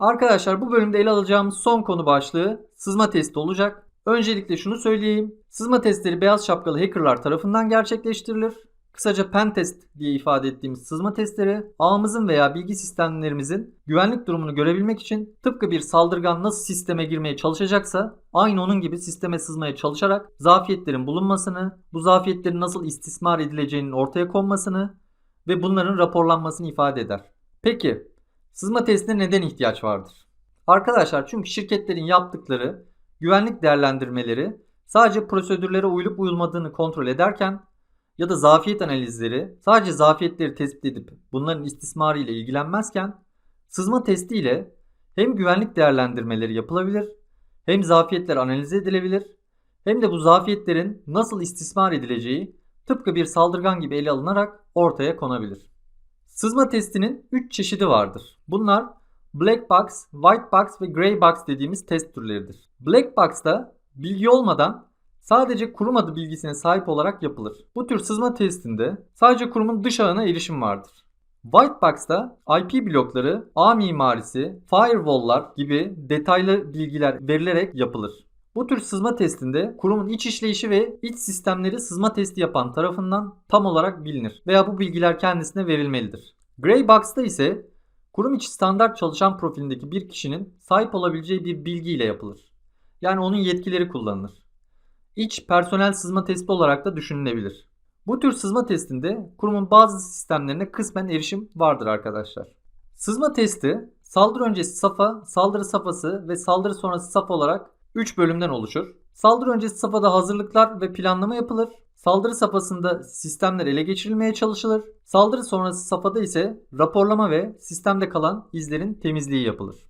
Arkadaşlar bu bölümde ele alacağımız son konu başlığı sızma testi olacak. Öncelikle şunu söyleyeyim. Sızma testleri beyaz şapkalı hackerlar tarafından gerçekleştirilir. Kısaca pen test diye ifade ettiğimiz sızma testleri ağımızın veya bilgi sistemlerimizin güvenlik durumunu görebilmek için tıpkı bir saldırgan nasıl sisteme girmeye çalışacaksa aynı onun gibi sisteme sızmaya çalışarak zafiyetlerin bulunmasını, bu zafiyetlerin nasıl istismar edileceğinin ortaya konmasını ve bunların raporlanmasını ifade eder. Peki sızma testine neden ihtiyaç vardır? Arkadaşlar çünkü şirketlerin yaptıkları güvenlik değerlendirmeleri sadece prosedürlere uyulup uyulmadığını kontrol ederken ya da zafiyet analizleri sadece zafiyetleri tespit edip bunların istismarı ile ilgilenmezken sızma testi ile hem güvenlik değerlendirmeleri yapılabilir, hem zafiyetler analiz edilebilir, hem de bu zafiyetlerin nasıl istismar edileceği tıpkı bir saldırgan gibi ele alınarak ortaya konabilir. Sızma testinin 3 çeşidi vardır. Bunlar Black Box, White Box ve Gray Box dediğimiz test türleridir. Black Box'ta bilgi olmadan sadece kurum adı bilgisine sahip olarak yapılır. Bu tür sızma testinde sadece kurumun dış ağına erişim vardır. White Box'ta IP blokları, ağ mimarisi, firewall'lar gibi detaylı bilgiler verilerek yapılır. Bu tür sızma testinde kurumun iç işleyişi ve iç sistemleri sızma testi yapan tarafından tam olarak bilinir veya bu bilgiler kendisine verilmelidir. Gray Box'ta ise kurum içi standart çalışan profilindeki bir kişinin sahip olabileceği bir bilgi ile yapılır. Yani onun yetkileri kullanılır. İç personel sızma testi olarak da düşünülebilir. Bu tür sızma testinde kurumun bazı sistemlerine kısmen erişim vardır arkadaşlar. Sızma testi saldırı öncesi safa, saldırı safhası ve saldırı sonrası safha olarak 3 bölümden oluşur. Saldırı öncesi safhada hazırlıklar ve planlama yapılır. Saldırı safhasında sistemler ele geçirilmeye çalışılır. Saldırı sonrası safhada ise raporlama ve sistemde kalan izlerin temizliği yapılır.